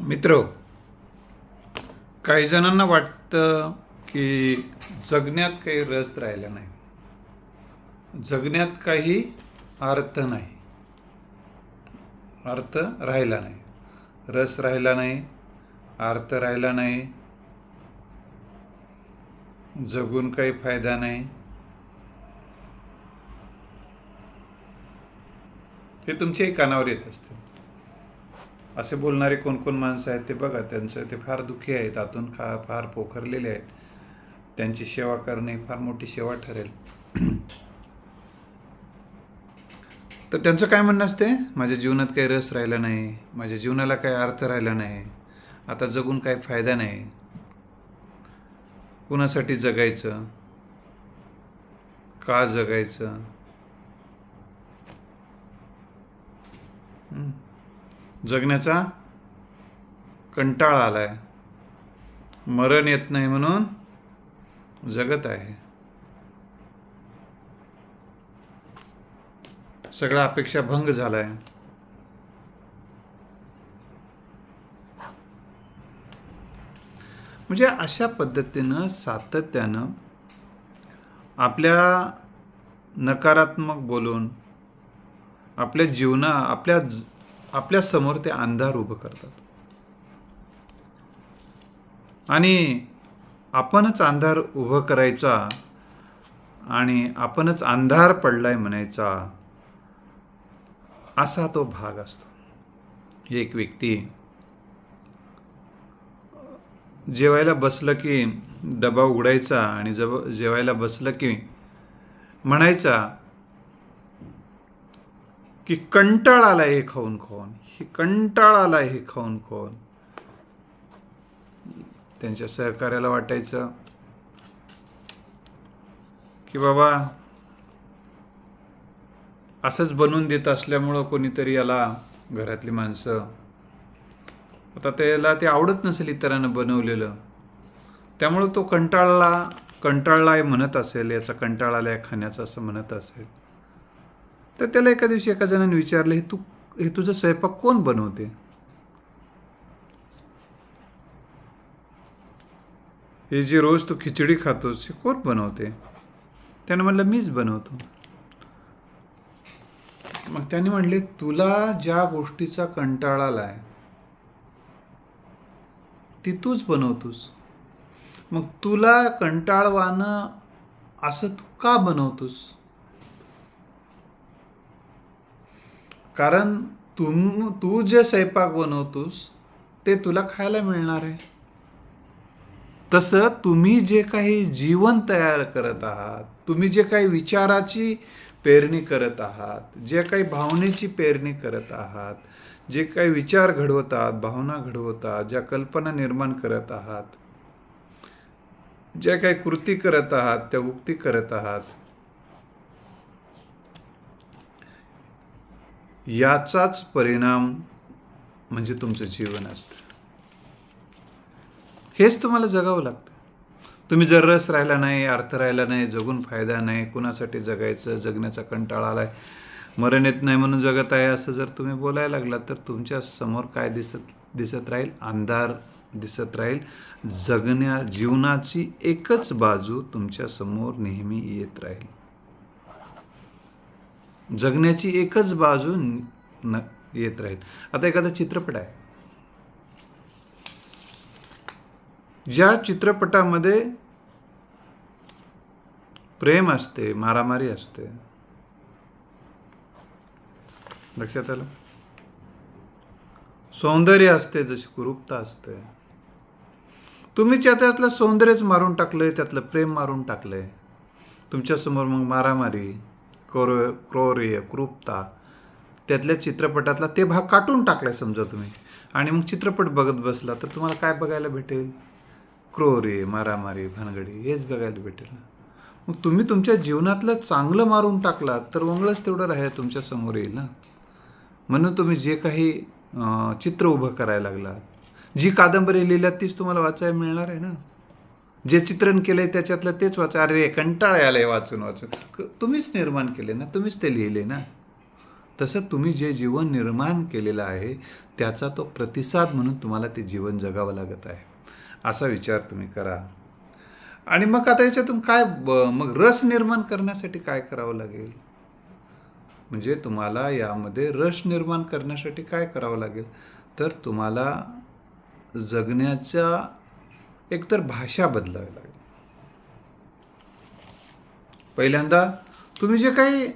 मित्र काही जणांना वाटतं की जगण्यात काही रस राहिला नाही. जगण्यात काही अर्थ नाही. अर्थ राहिला नाही. रस राहिला नाही. अर्थ राहिला नाही. जगून काही फायदा नाही. हे तुमच्याही कानावर येत असते असे बोलणारे कोण कोण माणसं आहेत ते बघा त्यांचं ते फार दुःखी आहेत आतून खा फार पोखरलेले आहेत. त्यांची सेवा करणे फार मोठी सेवा ठरेल. तर त्यांचं काय म्हणणं असते? माझ्या जीवनात काही रस राहिला नाही माझ्या जीवनाला काही अर्थ राहिला नाही आता जगून काही फायदा नाही. कुणासाठी जगायचं? का जगायचं? जगण्याचा कंटाळा आलाय. मरण येत नाही म्हणून जगत आहे. सगळा अपेक्षा भंग झालाय. म्हणजे अशा पद्धतीनं सातत्यानं आपल्या नकारात्मक बोलून आपल्या जीवना आपल्या आपल्यासमोर आपल्यासमोर ते अंधार उभं करतात. आणि आपणच अंधार उभं करायचा आणि आपणच अंधार पडलाय म्हणायचा असा तो भाग असतो. एक व्यक्ती जेवायला बसलं की डबा उघडायचा आणि जब जेवायला बसलं की म्हणायचा की कंटाळ आलाय हे खाऊन खाऊन. हे कंटाळ आलाय हे खाऊन खाऊन. त्यांच्या सहकार्याला वाटायचं की बाबा असंच बनवून देत असल्यामुळं कोणीतरी याला घरातली माणसं आता त्याला ते आवडत नसेल इतरांना बनवलेलं. त्यामुळं तो कंटाळला कंटाळलाय म्हणत असेल याचा कंटाळा आलाय खाण्याचा असं म्हणत असेल. तर त्याला एका दिवशी एका जणाने विचारलं हे तू हे तुझं स्वयंपाक कोण बनवते? हे जे रोज तू खिचडी खातोस हे कोण बनवते? त्यानं म्हणलं मीच बनवतो. मग त्याने म्हणले तुला ज्या गोष्टीचा कंटाळा आलाय ती तूच बनवतोस. मग तुला कंटाळवानं असं तू का बनवतोस? कारण तुम तू जे स्वयंपाक बनवतोस ते तुला खायला मिळणार आहे. तसं तुम्ही जे काही जीवन तयार करत आहात तुम्ही जे काही विचाराची पेरणी करत आहात जे काही भावनेची पेरणी करत आहात जे काही विचार घडवतात भावना घडवतात ज्या कल्पना निर्माण करत आहात ज्या काही कृती करत आहात त्या उक्ती करत आहात याचाच परिणाम म्हणजे तुमचं जीवन असतं. हेच तुम्हाला जगावं लागतं. तुम्ही जर रस राहिला नाही अर्थ राहिला नाही जगून फायदा नाही कुणासाठी जगायचं जगण्याचा कंटाळा आलाय मरण येत नाही म्हणून जगत आहे असं जर तुम्ही बोलायला लागलात तर तुमच्यासमोर काय दिसत दिसत राहील? अंधार दिसत राहील. जगण्या जीवनाची एकच बाजू तुमच्यासमोर नेहमी येत राहील. जगण्याची एकच बाजू न येत राहील. आता एखादा चित्रपट आहे. ज्या चित्रपटामध्ये प्रेम असते मारामारी असते. लक्षात आलं? सौंदर्य असते जशी कुरूपता असते. तुम्ही त्यातलं सौंदर्यच मारून टाकलंय त्यातलं प्रेम मारून टाकलंय. तुमच्यासमोर मग मारामारी क्रो क्रोर्य क्रूपता त्यातल्या चित्रपटातला ते भाग काटून टाकलाय समजा तुम्ही. आणि मग चित्रपट बघत बसला तर तुम्हाला काय बघायला भेटेल? क्रोरे मारामारी भानगडी हेच बघायला भेटेल ना. मग तुम्ही तुमच्या जीवनातलं चांगलं मारून टाकलात तर वंगळच तेवढं राहील तुमच्यासमोर येईल ना. म्हणून तुम्ही जे काही चित्र उभं करायला लागलात जी कादंबरी लिहिल्यात तीच तुम्हाला वाचायला मिळणार आहे ना. जे चित्रण केलंय त्याच्यातलं तेच वाचा. अरे कंटाळा आलाय वाचून वाचून. क- तुम्हीच निर्माण केले ना तुम्हीच ते लिहिले ना. तसं तुम्ही जे जीवन निर्माण केलेलं आहे त्याचा तो प्रतिसाद म्हणून तुम्हाला ते जीवन जगावं लागत आहे. असा विचार तुम्ही करा. आणि मग आता याच्यातून काय ब- मग रस निर्माण करण्यासाठी काय करावं लागेल? म्हणजे तुम्हाला यामध्ये रस निर्माण करण्यासाठी काय करावं लागेल? तर तुम्हाला जगण्याच्या एकतर भाषा बदलावी लागेल. पहिल्यांदा तुम्ही जे काही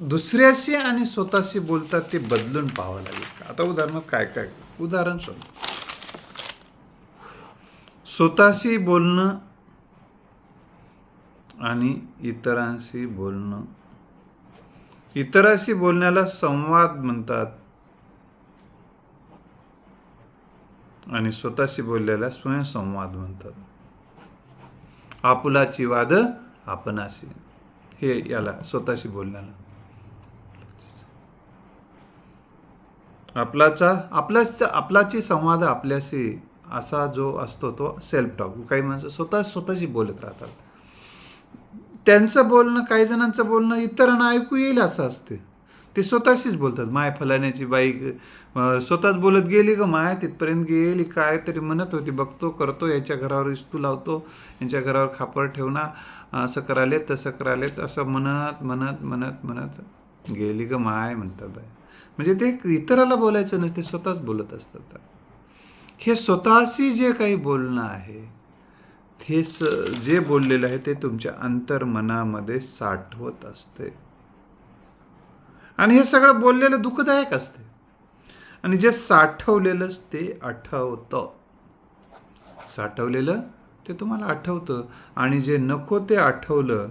दुसऱ्याशी आणि स्वतःशी बोलतात ते बदलून पाहावं लागेल. आता उदाहरणार्थ काय काय? उदाहरण समजा स्वतःशी बोलणं आणि इतरांशी बोलणं. इतरांशी बोलण्याला संवाद म्हणतात. आणि स्वतःशी बोलल्याला स्वयंसंवाद म्हणतात. आपुलाची वाद आपणाशी. हे याला स्वतःशी बोलण्याला. आपलाचा आपलाच आपलाची संवाद आपल्याशी असा जो असतो तो सेल्फ टॉक काही माणसं स्वतः स्वतःशी बोलत राहतात. त्यांचं बोलणं काही जणांचं बोलणं इतरांना ऐकू येईल असं असते. ते स्वतःशीच बोलतात. माय फलाण्याची बाई स्वतःच बोलत गेली ग माय तिथपर्यंत गेली काय तरी म्हणत होती बघतो करतो याच्या घरावर इस्तू लावतो यांच्या घरावर खापर ठेवणार असं करालेत तसं करालेत असं म्हणत म्हणत म्हणत म्हणत गेली ग माय म्हणतात बाय म्हणजे ते इतराला बोलायचं नसते स्वतःच बोलत असतात. हे स्वतःशी जे काही बोलणं आहे हे स जे बोललेलं आहे ते तुमच्या अंतर्मनामध्ये साठवत असते. आणि हे सगळं बोललेलं दुःखदायक असते. आणि जे साठवलेलंच ते आठवतं. साठवलेलं ते तुम्हाला आठवतं. आणि जे नको ते आठवलं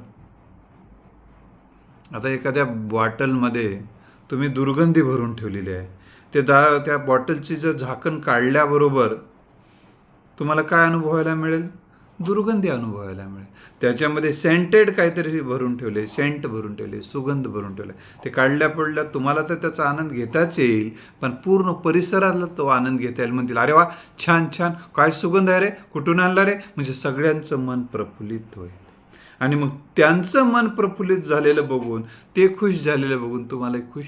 आता एखाद्या बॉटलमध्ये तुम्ही दुर्गंधी भरून ठेवलेली आहे. ते दा त्या बॉटलची जर झाकण काढल्याबरोबर तुम्हाला काय अनुभवायला मिळेल? दुर्गंधी अनुभवायला मिळेल त्याच्यामध्ये सेंटेड काहीतरी भरून ठेवले सेंट भरून ठेवले सुगंध भरून ठेवले. ते काढल्या पडल्या तुम्हाला तर त्याचा आनंद घेताच येईल पण पूर्ण परिसराला तो आनंद घेता येईल. म्हणतील अरे वा छान छान. काय सुगंध आहे रे? कुठून आणला रे? म्हणजे सगळ्यांचं मन प्रफुल्लित होईल. आणि मग त्यांचं मन प्रफुल्लित झालेलं बघून ते खुश झालेलं बघून तुम्हाला खुश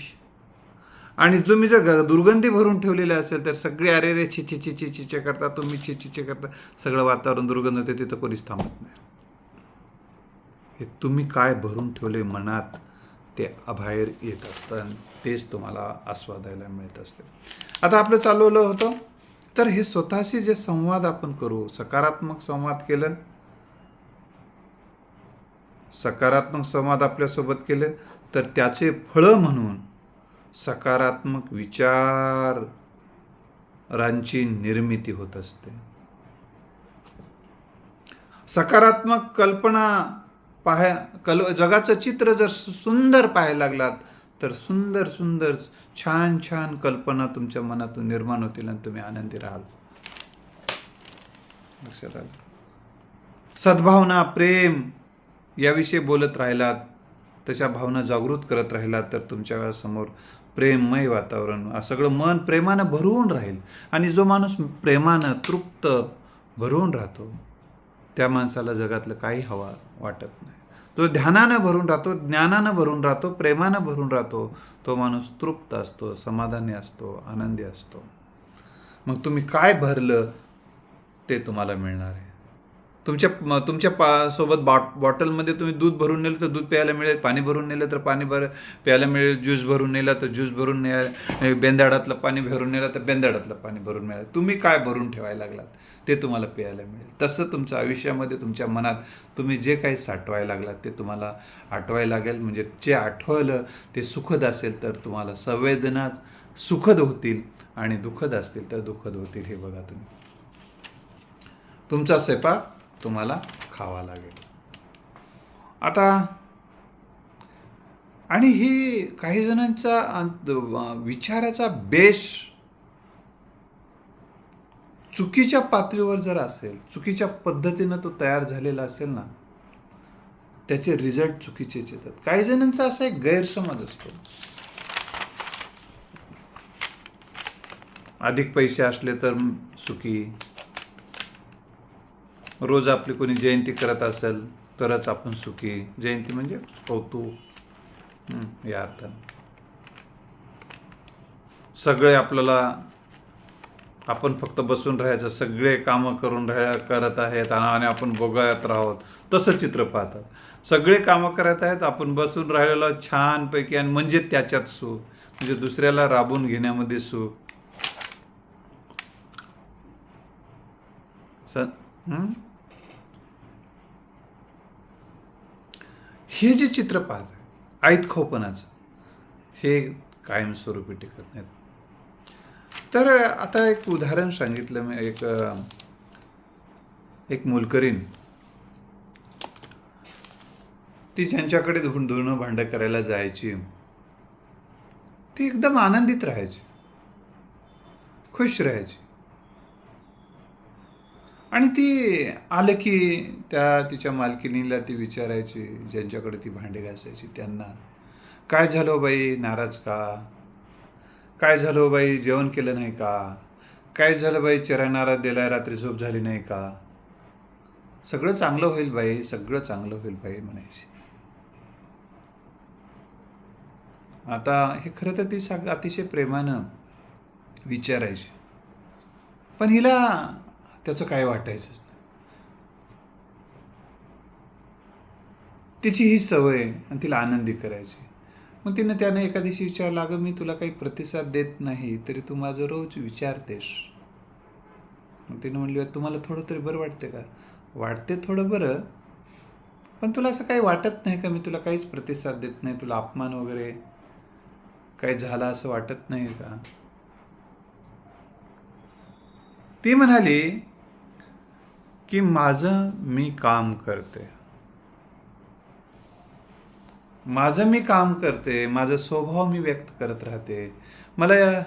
आणि तुम्ही जर ग- दुर्गंधी भरून ठेवलेले असेल तर सगळे अरे रे छि छि छिचे चिचे करता तुम्ही छि चिचे करता सगळं वातावरण दुर्गंध होते तिथं कोणीच थांबत नाही. हे तुम्ही काय भरून ठेवले मनात ते बाहेर येत असतं आणि तेच तुम्हाला आस्वादायला मिळत असते. आता आपलं चालवलं होतं तर हे स्वतःशी जे संवाद आपण करू सकारात्मक संवाद केलं सकारात्मक संवाद आपल्यासोबत केले तर त्याचे फळं म्हणून सकारात्मक विचारांची निर्मिती होत असते. सकारात्मक कल्पना पाहाय कल जगाचं चित्र जर सुंदर पाहायला लागलात तर सुंदर सुंदर छान छान कल्पना तुमच्या मनातून निर्माण होतील आणि तुम्ही आनंदी राहाल. लक्षात आलं सद्भावना प्रेम याविषयी बोलत राहिलात तशा भावना जागृत करत राहिलात तर तुमच्यासमोर प्रेममय वातावरण सगळं मन प्रेमानं भरून राहील. आणि जो माणूस प्रेमानं तृप्त भरून राहतो त्या माणसाला जगातलं काही हवा वाटत नाही. तो ध्यानानं भरून राहतो ज्ञानानं भरून राहतो प्रेमानं भरून राहतो तो माणूस तृप्त असतो समाधानी असतो आनंदी असतो. मग तुम्ही काय भरलं ते तुम्हाला मिळणार आहे. तुमच्या तुमच्या पा सोबत बॉट बॉटलमध्ये तुम्ही दूध भरून नेलं तर दूध प्यायला मिळेल पाणी भरून नेलं तर पाणी भर प्यायला मिळेल ज्यूस भरून नेला तर ज्यूस भरून ने बेंदाडातलं पाणी भरून नेलं तर बेंदाडातलं पाणी भरून मिळेल तुम्ही काय भरून ठेवायला लागलात? ते तुम्हाला प्यायला मिळेल. तसं तुमच्या आयुष्यामध्ये तुमच्या मनात तुम्ही जे काही साठवायला लागलात ते तुम्हाला आठवायला लागेल. म्हणजे जे आठवलं ते सुखद असेल तर तुम्हाला संवेदना सुखद होतील आणि दुःखद असतील तर दुःखद होतील हे बघा तुम्ही. तुमचा स्वयंपाक तुम्हाला खावा लागेल. आता आणि ही काही जणांचा विचाराचा बेस चुकीच्या पातळीवर जर असेल चुकीच्या पद्धतीनं तो तयार झालेला असेल ना त्याचे रिझल्ट चुकीचेच येतात. काही जणांचा असा एक गैरसमज असतो. अधिक पैसे असले तर सुखी रोज आपली कोणी जयंती करत असेल तरच आपण सुखी. जयंती म्हणजे कौतुक. या अर्थानं. सगळे आपल्याला आपण फक्त बसून राहायचं सगळे कामं करून राह करत आहेत आणि आपण बघत राहोत. तसं चित्र पाहतात. सगळे कामं करत आहेत आपण बसून राहिलेलो छानपैकी आणि म्हणजे त्याच्यात सुख. म्हणजे दुसऱ्याला राबून घेण्यामध्ये सुख. स हे जे चित्र पाहत आहे ऐतखोपणाचं हे कायमस्वरूपी टिकत नाहीत. तर आता एक उदाहरण सांगितलं मी एक एक मोलकरीण ती ज्यांच्याकडे धुण धुणं भांडं करायला जायची ती एकदम आनंदित राहायची खुश राहायची. आणि ती आलं की त्या तिच्या मालकिनीला ती विचारायची ज्यांच्याकडे ती भांडे घासायची त्यांना काय झालं हो बाई? नाराज का? काय झालं हो बाई? जेवण केलं नाही का? काय झालं बाई? चिराणारा दिलाय रात्री झोप झाली नाही का? सगळं चांगलं होईल बाई सगळं चांगलं होईल बाई म्हणायची. आता हे खरं तर ती सग अतिशय प्रेमानं विचारायची. पण हिला त्याचं काय वाटायचंच तिची ही सवय आणि तिला आनंदी करायची. मग तिनं त्याने एका दिवशी विचारला अगं मी तुला काही प्रतिसाद देत नाही तरी तू माझं रोज विचारतेस मग तिनं म्हणली तुम्हाला थोडं तरी बरं वाटते का? वाटते थोडं बरं पण तुला असं काही वाटत नाही का? मी तुला काहीच प्रतिसाद देत नाही तुला अपमान वगैरे काही झाला असं वाटत नाही का? ती म्हणाली की माझं मी काम करते. माझं मी काम करते माझा स्वभाव मी व्यक्त करत राहते. मला या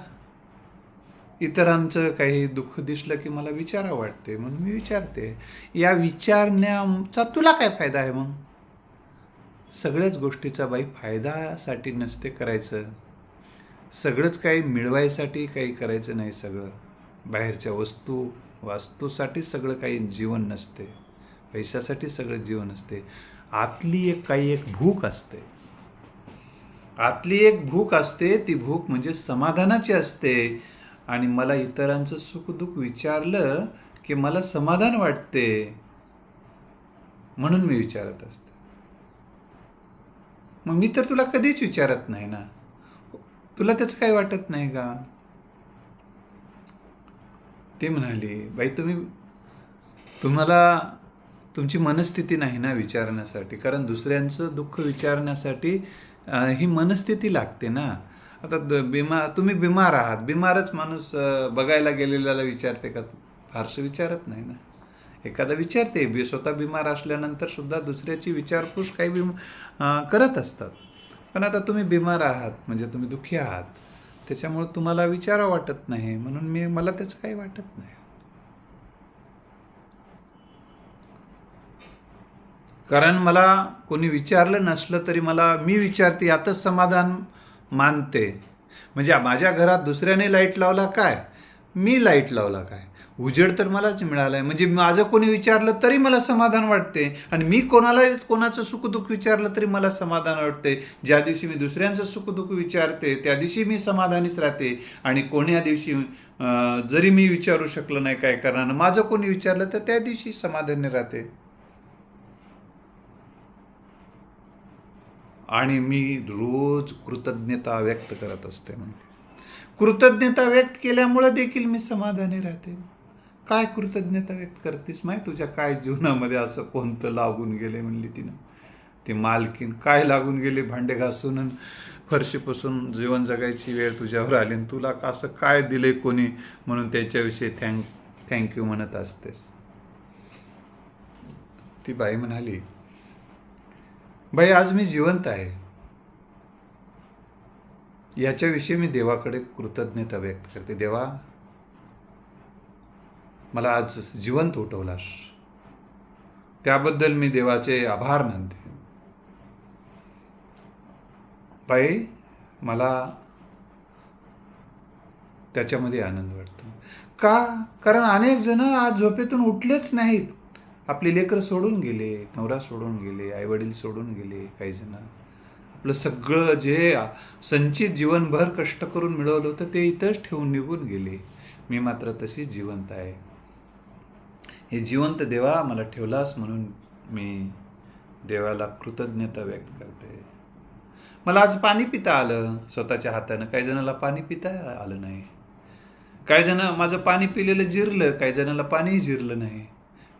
इतरांचं काही दुःख दिसलं की मला विचारा वाटते म्हणून मी विचारते. या विचारण्याचा तुला काय फायदा आहे मग? सगळ्याच गोष्टीचा बाई फायदासाठी नसते करायचं. सगळंच काही मिळवायसाठी काही करायचं नाही सगळं. बाहेरच्या वस्तू वास्तूसाठी सगळं काही जीवन नसते. पैशासाठी सगळं जीवन असते. आतली एक काही एक भूक असते. आतली एक भूक असते ती भूक म्हणजे समाधानाची असते. आणि मला इतरांचं सुखदुःख विचारलं की मला समाधान वाटते. म्हणून मी विचारत असते. मग मी तर तुला कधीच विचारत नाही ना. तुला त्याचं काही वाटत नाही का? ते म्हणाली बाई तुम्ही तुम्हाला तुमची मनस्थिती नाही ना विचारण्यासाठी. कारण दुसऱ्यांचं दुःख विचारण्यासाठी ही मनस्थिती लागते ना. आता द- बिमा तुम्ही बिमार आहात. बिमारच माणूस बघायला गेलेल्याला विचारते का? फारसं विचारत नाही ना. एखादा विचारते. बी स्वतः बिमार असल्यानंतर सुद्धा दुसऱ्याची विचारपूस काही बिम करत असतात. पण आता तुम्ही बिमार आहात. म्हणजे तुम्ही दुःखी आहात. त्याच्यामुळे तुम्हाला विचारा वाटत नाही. म्हणून मी मला त्याचं काही वाटत नाही. कारण मला कोणी विचारलं नसलं तरी मला मी विचारते यातच समाधान मानते. म्हणजे माझ्या घरात दुसऱ्याने लाइट लावला काय? मी लाइट लावला काय? उजेड तर मलाच मिळाला आहे म्हणजे माझं कोणी विचारलं तरी मला समाधान वाटते. आणि मी कोणाला कोणाचं सुखदुःख विचारलं तरी मला समाधान वाटते. ज्या दिवशी मी दुसऱ्यांचं सुखदुःख विचारते त्या दिवशी मी समाधानीच राहते. आणि कोण्या दिवशी जरी मी विचारू शकलो नाही काय करणार माझं कोणी विचारलं तर त्या दिवशी समाधानी राहते. आणि मी रोज कृतज्ञता व्यक्त करत असते म्हणजे कृतज्ञता व्यक्त केल्यामुळे देखील मी समाधानी राहते. काय कृतज्ञता व्यक्त करतेस माय? तुझ्या काय जीवनामध्ये असं कोणतं लागून गेले म्हणली तिनं? ती मालकीन काय लागून गेले भांडे घासून फरशीपासून जीवन जगायची वेळ तुझ्यावर आली आणि तुला असं काय दिले कोणी म्हणून त्याच्याविषयी थँक थँक्यू म्हणत असतेस? ती बाई म्हणाली बाई आज मी जिवंत आहे. याच्याविषयी मी देवाकडे कृतज्ञता व्यक्त करते. देवा मला आज जिवंत उठवलास. त्याबद्दल मी देवाचे आभार मानते. बाई मला त्याच्यामध्ये आनंद वाटतो. का? कारण अनेक जण आज झोपेतून उठलेच नाहीत. आपली लेकर सोडून गेले नवरा सोडून गेले आईवडील सोडून गेले काही जण. आपलं सगळं जे संचित जीवनभर कष्ट करून मिळवलं होतं ते इथंच ठेवून निघून गेले. मी मात्र तशीच जिवंत आहे. हे जिवंत देवा मला ठेवलास म्हणून मी देवाला कृतज्ञता व्यक्त करते. मला आज पाणी पिता आलं स्वतःच्या हातानं. काही जणाला पाणी पिता आलं नाही. काही जण माझं पाणी पिलेलं जिरलं काही जणाला पाणीही जिरलं नाही.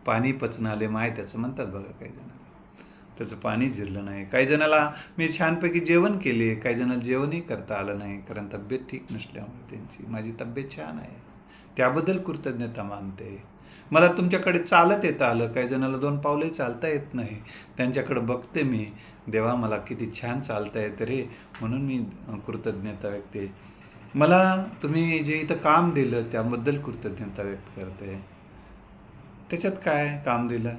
पाणी पचन आले माय त्याचं म्हणतात बघा काही जणाला. त्याचं पाणी जिरलं नाही. काही जणाला मी छानपैकी जेवण केले काही जणाला जेवणही करता आलं नाही कारण तब्येत ठीक नसल्यामुळे त्यांची. माझी तब्येत छान आहे. त्याबद्दल कृतज्ञता मानते. मला तुमच्याकडे चालत येतं आलं. काही जणाला दोन पावले चालता येत नाही. त्यांच्याकडे बघते मी. देवा मला किती छान चालता येतं रे. म्हणून मी कृतज्ञता व्यक्त मला तुम्ही जे इथं काम दिलं त्याबद्दल कृतज्ञता व्यक्त करते त्याच्यात काय काम दिलं?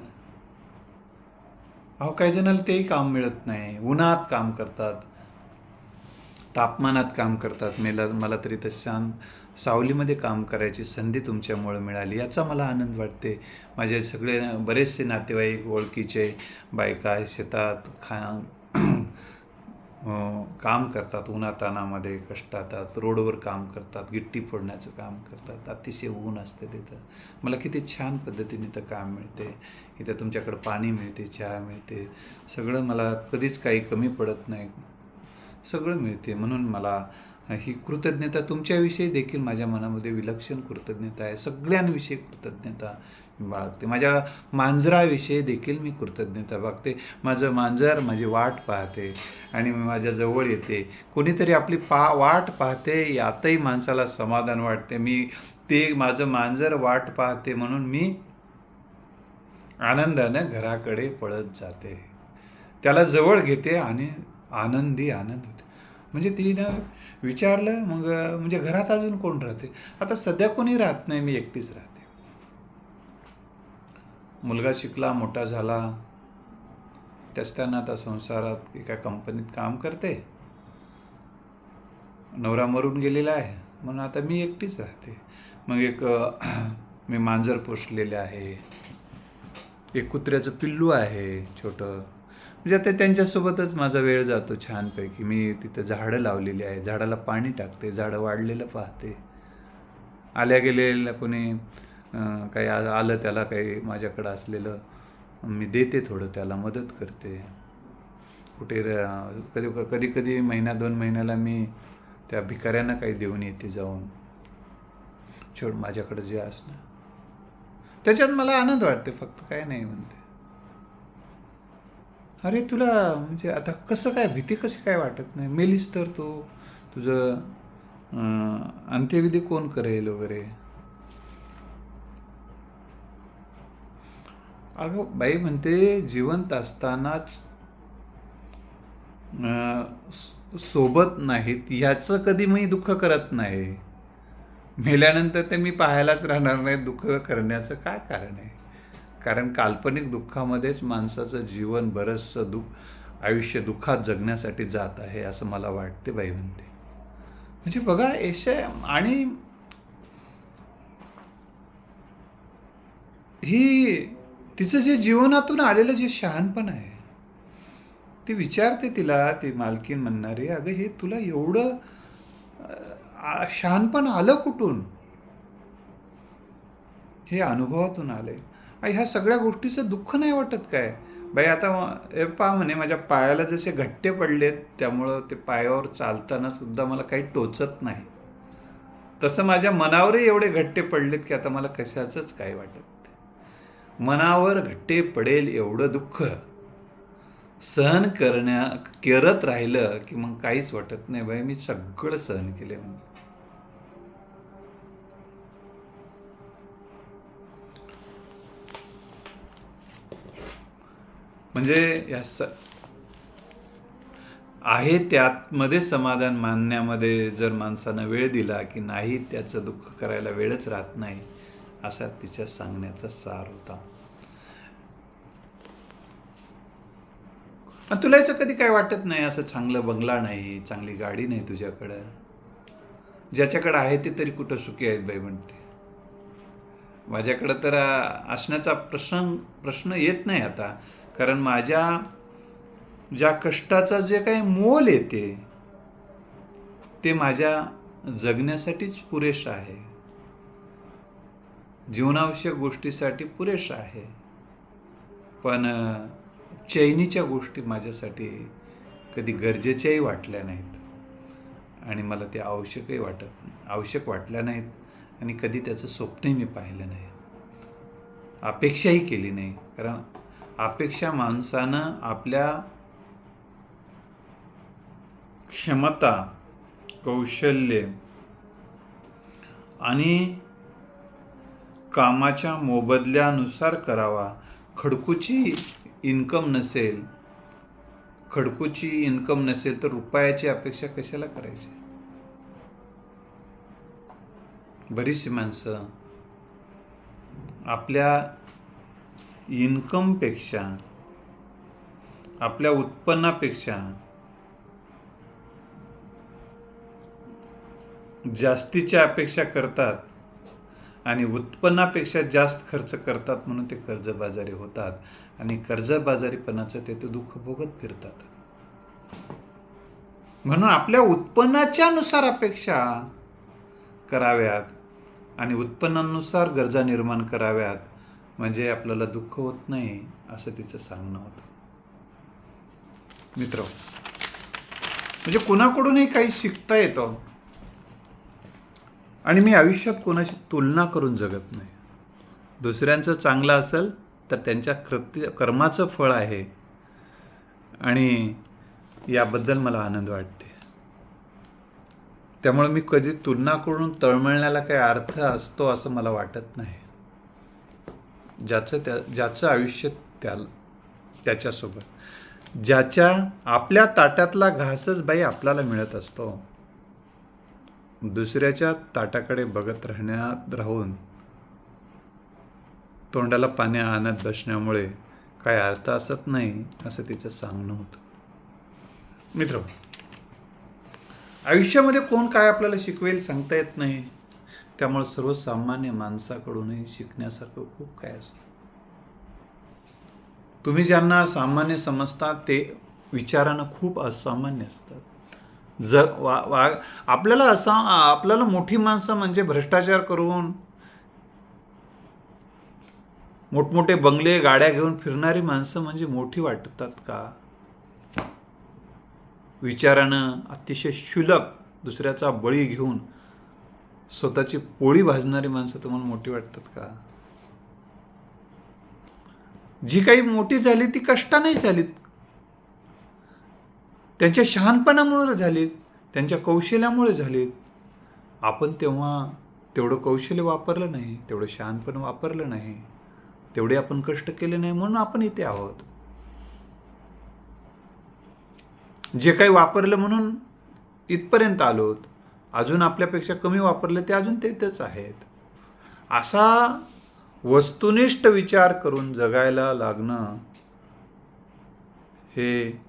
अहो काही जणाला तेही काम मिळत नाही. उन्हात काम करतात. तापमानात काम करतात. मेला मला तरी तर शांत सावलीमध्ये काम करायची संधी तुमच्यामुळे मिळाली याचा मला आनंद वाटते. माझे सगळे बरेचसे नातेवाईक ओळखीचे बायका शेतात खा काम करतात उन्हातानामध्ये कष्टातात रोडवर काम करतात गिट्टी फोडण्याचं काम करतात अतिशय ऊन असते तिथं. मला किती छान पद्धतीने इथं काम मिळते. इथं तुमच्याकडं पाणी मिळते चहा मिळते. सगळं मला कधीच काही कमी पडत नाही. सगळं मिळते म्हणून मला ही कृतज्ञता तुमच्याविषयी देखील माझ्या मनामध्ये विलक्षण कृतज्ञता आहे. सगळ्यांविषयी कृतज्ञता बाळगते. माझ्या मांजराविषयी देखील मी कृतज्ञता बघते माझं मांजर माझी वाट पाहते आणि मी माझ्या जवळ येते. कोणीतरी आपली पा वाट पाहते यातही माणसाला समाधान वाटते. मी ते माझं मांजर वाट पाहते म्हणून मी आनंदानं घराकडे पळत जाते. त्याला जवळ घेते आणि आनंदी आनंद होते. म्हणजे तिनं विचारलं मग म्हणजे घरात अजून कोण राहते? आता सध्या कोणी राहत नाही मी एकटीच राहते. मुलगा शिकला मोठा झाला. त्याच त्यांना आता संसारात एका कंपनीत काम करते. नवरा मरून गेलेला आहे म्हणून आता मी एकटीच राहते. मग एक मी मांजर पोसलेले आहे. एक कुत्र्याचं पिल्लू आहे छोटं. म्हणजे आता त्यांच्यासोबतच माझा वेळ जातो छानपैकी. मी तिथं झाडं लावलेली आहे. झाडाला पाणी टाकते. झाडं वाढलेलं पाहते. आल्या गेलेल्या कोणी काही आ- आलं त्याला काही माझ्याकडं असलेलं मी देते थोडं त्याला मदत करते. कुठे र- कधी कधी कधी महिना दोन महिन्याला मी त्या भिकाऱ्यांना काही देऊन येते जाऊन. छोड माझ्याकडं जे असणं त्याच्यात मला आनंद वाटते. फक्त काय नाही म्हणते. अरे तुला म्हणजे आता कसं काय भीती कशी काय वाटत नाही? मेलीस तर तू. तुझं अंत्यविधी कोण करेल वगैरे? अगं बाई म्हणते जिवंत असतानाच सोबत नाहीत. ह्याचं कधी मी दुःख करत नाही. मेल्यानंतर ते मी पाहायलाच राहणार नाही. दुःख करण्याचं काय कारण आहे? कारण काल्पनिक दुःखामध्येच माणसाचं जीवन बरंचसं दुःख आयुष्य दुःखात जगण्यासाठी जात आहे असं मला वाटते बाई म्हणते. म्हणजे बघा यश आणि ही तिचं जे जीवनातून आलेलं जे शहाणपण आहे ती विचारते तिला ती मालकीन म्हणणारी अगं हे तुला एवढं शहाणपण आलं कुठून? हे अनुभवातून आले ह्या सगळ्या गोष्टीचं दुःख नाही वाटत काय? बाई आता पा म्हणे माझ्या पायाला जसे घट्टे पडलेत त्यामुळं ते पायावर चालताना सुद्धा मला काही टोचत नाही. तसं माझ्या मनावरही एवढे घट्टे पडलेत की आता मला कशाचंच काय वाटत नाही. मनावर घट्टे पडेल एवढं दुःख सहन करण्या करत राहिलं की मग काहीच वाटत नाही. बाई मी सगळं सहन केले म्हणजे म्हणजे या स आहे त्यातमध्ये समाधान मानण्यामध्ये जर माणसानं वेळ दिला की नाही त्याचं दुःख करायला वेळच राहत नाही असा तिच्या सांगण्याचा सार होता. तुला याचं कधी काय वाटत नाही? असं चांगलं बंगला नाही चांगली गाडी नाही तुझ्याकडं. ज्याच्याकडं आहे ते तरी कुठं सुखी आहेत बाई म्हणते. माझ्याकडं तर असण्याचा प्रश्न प्रश्न येत नाही आता. कारण माझ्या ज्या कष्टाचं जे काही मोल येते ते माझ्या जगण्यासाठीच पुरेसं आहे. जीवनावश्यक गोष्टीसाठी पुरेसं आहे. पण चैनीच्या गोष्टी माझ्यासाठी कधी गरजेच्याही वाटल्या नाहीत. आणि मला ते आवश्यकही वाटत आवश्यक वाटल्या नाहीत. आणि कधी त्याचं स्वप्नही मी पाहिलं नाही. अपेक्षाही केली नाही. कारण अपेक्षा माणसानं आपल्या क्षमता कौशल्य आणि कामाच्या मोबदल्यानुसार करावा. खडकूची इन्कम नसेल खडकूची इन्कम नसेल तर रुपयाची अपेक्षा कशाला करायची? बरीचशी माणसं आपल्या इन्कमपेक्षा आपल्या उत्पन्नापेक्षा जास्तीच्या अपेक्षा करतात आणि उत्पन्नापेक्षा जास्त खर्च करतात म्हणून ते कर्जबाजारी होतात आणि कर्जबाजारीपणाचं ते ते दुःख भोगत फिरतात. म्हणून आपल्या उत्पन्नाच्या नुसार अपेक्षा कराव्यात आणि उत्पन्नानुसार गरजा निर्माण कराव्यात. म्हणजे आपल्याला दुःख होत नाही असं तिचं सांगणं होतं. मित्र म्हणजे कुणाकडूनही काही शिकता येतं. आणि मी आयुष्यात कोणाशी तुलना करून जगत नाही. दुसऱ्यांचं चांगलं असेल तर त्यांच्या कृत्य कर्माचं फळ आहे. आणि याबद्दल मला आनंद वाटते. त्यामुळे मी कधी तुलना करून तळमळण्याला काही अर्थ असतो असं मला वाटत नाही. ज्याचं त्या ज्याचं आयुष्य त्या त्याच्यासोबत. ज्याच्या आपल्या ताटातला घासच बाई आपल्याला मिळत असतो. दुसऱ्याच्या ताटाकडे बघत राहण्यात राहून तोंडाला पाणी आणत बसण्यामुळे काय अर्थ असत नाही असं तिचं सांगणं होतं. मित्र आयुष्यामध्ये कोण काय आपल्याला शिकवेल सांगता येत नाही. त्यामुळे सर्वसामान्य माणसाकडूनही शिकण्यासारखं खूप काय असतं. तुम्ही ज्यांना सामान्य समजता ते विचारानं खूप असामान्य असतात. ज वा वा आपल्याला असा आपल्याला मोठी माणसं म्हणजे भ्रष्टाचार करून मोठमोठे बंगले गाड्या घेऊन फिरणारी माणसं म्हणजे मोठी वाटतात का? विचारानं अतिशय क्षुलक दुसऱ्याचा बळी घेऊन स्वतःची पोळी भाजणारी माणसं तुम्हाला मोठी वाटतात का? जी काही मोठी झाली ती कष्टाने झालीत. त्यांच्या शहाणपणामुळे झालीत त्यांच्या कौशल्यामुळे झालीत. आपण तेव्हा तेवढं कौशल्य वापरलं नाही तेवढं शहाणपण वापरलं नाही तेवढे आपण कष्ट केले नाही म्हणून आपण इथे आहोत. जे काही वापरलं म्हणून इथपर्यंत आलोत. अजून आपल्यापेक्षा कमी वापरले ते अजून तेथेच आहेत. असा वस्तुनिष्ठ विचार करून जगायला लागणं हे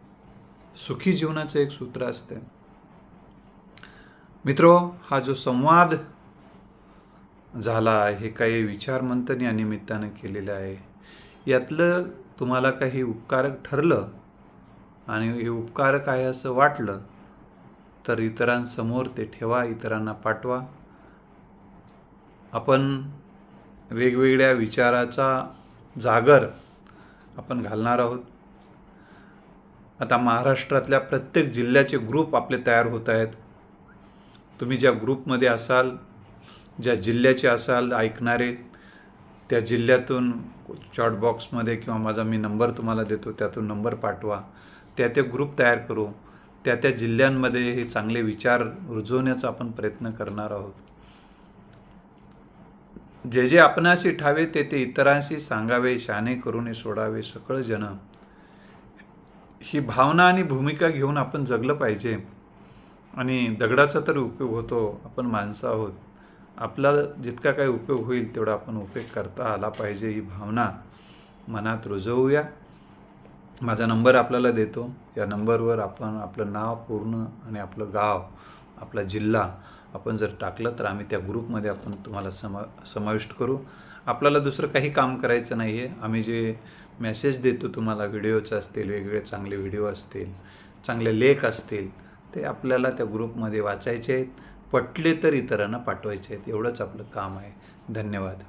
सुखी जीवनाचं एक सूत्र असते. मित्रो हा जो संवाद झाला हे काही विचारमंथन या निमित्तानं केलेलं आहे. यातलं तुम्हाला काही उपकारक ठरलं आणि हे उपकारक आहे असं वाटलं तर इतरांसमोर ते ठेवा इतरांना पाठवा. आपण वेगवेगळ्या विचाराचा जागर आपण घालणार आहोत. आता महाराष्ट्रातल्या प्रत्येक जिल्ह्याचे ग्रुप आपले तयार होत आहेत. तुम्ही ज्या ग्रुपमध्ये असाल ज्या जिल्ह्याचे असाल ऐकणारे त्या जिल्ह्यातून चॉटबॉक्समध्ये किंवा माझा मी नंबर तुम्हाला देतो त्यातून नंबर पाठवा. त्या ते ग्रुप तयार करू. त्या त्या जिल्ह्यांमध्ये हे चांगले विचार रुजवण्याचा आपण प्रयत्न करणार आहोत. जे जे आपणाशी ठावे ते ते इतरांशी सांगावे शाने करून सोडावे सकळ जन. ही भावना आणि भूमिका घेऊन आपण जगलं पाहिजे. आणि दगडाचा तर उपयोग होतो आपण माणसं आहोत. आपला जितका काही उपयोग होईल तेवढा आपण उपयोग करता आला पाहिजे ही भावना मनात रुजवूया. माझा नंबर आपल्याला देतो. या नंबरवर आपण आपलं नाव पूर्ण आणि आपलं गाव आपला जिल्हा आपण जर टाकलं तर आम्ही त्या ग्रुपमध्ये आपण तुम्हाला समा समाविष्ट करू. आपल्याला दुसरं काही काम करायचं नाही आहे आम्ही जे मेसेज देतो तुम्हाला व्हिडिओचे असतील वेगवेगळे चांगले व्हिडिओ असतील चांगले लेख असतील ते आपल्याला त्या ग्रुपमध्ये वाचायचे आहेत. पटले तर इतरांना पाठवायचे आहेत. एवढंच आपलं काम आहे. धन्यवाद.